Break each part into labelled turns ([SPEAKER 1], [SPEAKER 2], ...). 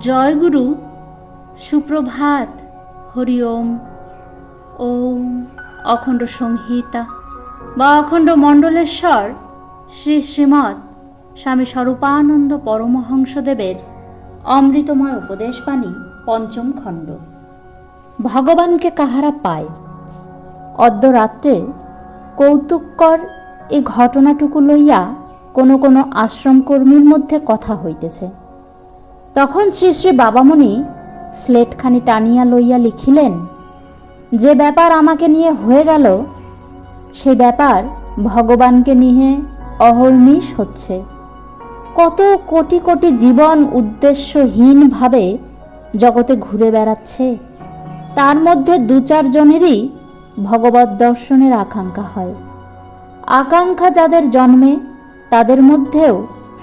[SPEAKER 1] জয়গুরু, সুপ্রভাত, হরি ওম ওম, অখণ্ড সংহিতা বা অখণ্ড মণ্ডলেশ্বর, শ্রী শ্রীমৎ স্বামী স্বরূপানন্দ পরমহংসদেবের অমৃতময় উপদেশ উপদেশবাণী, পঞ্চম খণ্ড। ভগবানকে কাহারা পায়? অদ্য রাত্রে কৌতুককর এই ঘটনাটুকু লইয়া কোনো কোনো আশ্রমকর্মীর মধ্যে কথা হইতেছে। তখন শ্রী শ্রী বাবামণি স্লেটখানি টানিয়া লইয়া লিখিলেন, যে ব্যাপার আমাকে নিয়ে হয়ে গেল সেই ব্যাপার ভগবানকে নিয়ে অহর্নিশ হচ্ছে। কত কোটি কোটি জীবন উদ্দেশ্যহীনভাবে জগতে ঘুরে বেড়াচ্ছে, তার মধ্যে দু চারজনেরই ভগবত দর্শনের আকাঙ্ক্ষা হয়। আকাঙ্ক্ষা যাদের জন্মে, তাদের মধ্যেও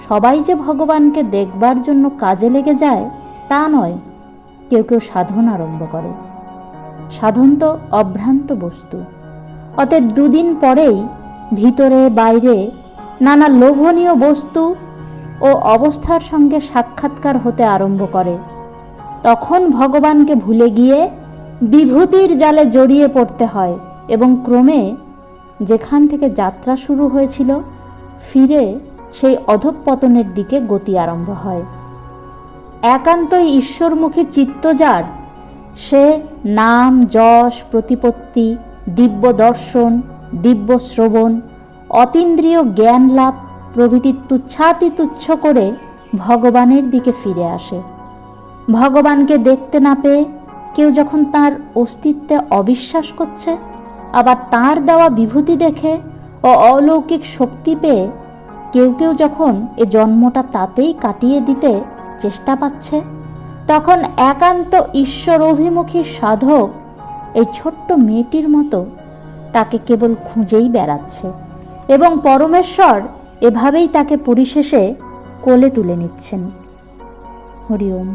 [SPEAKER 1] সবাই যে ভগবানকে দেখবার জন্য কাজে লেগে যায়, তা নয়। কেউ কেউ সাধন আরম্ভ করে। সাধন তো অভ্রান্ত বস্তু। অতএব দুদিন পরেই ভিতরে বাইরে নানা লোভনীয় বস্তু ও অবস্থার সঙ্গে সাক্ষাৎকার হতে আরম্ভ করে। তখন ভগবানকে ভুলে গিয়ে বিভূতির জালে জড়িয়ে পড়তে হয় এবং ক্রমে যেখান থেকে যাত্রা শুরু হয়েছিল, ফিরে সেই অধঃপতনের দিকে গতি আরম্ভ হয়। একান্তই ঈশ্বরমুখী চিত্ত যার, সে নাম, যশ, প্রতিপত্তি, দিব্য দর্শন, দিব্য শ্রবণ, অতীন্দ্রিয় জ্ঞান লাভ প্রভৃতি তুচ্ছাতি তুচ্ছ করে ভগবানের দিকে ফিরে আসে। ভগবানকে দেখতে না পেয়ে কেউ যখন তার অস্তিত্বে অবিশ্বাস করছে, আবার তার দেওয়া বিভূতি দেখে ও অলৌকিক শক্তি পেয়ে কেউ কেউ যখন এ জন্মটা তাতেই কাটিয়ে দিতে চেষ্টা পাচ্ছে, তখন একান্ত ঈশ্বর অভিমুখী সাধক এই ছোট্ট মেয়েটির মতো তাকে কেবল খুঁজেই বেড়াচ্ছে এবং পরমেশ্বর এভাবেই তাকে পরিশেষে কোলে তুলে নিচ্ছেন। হরি ওম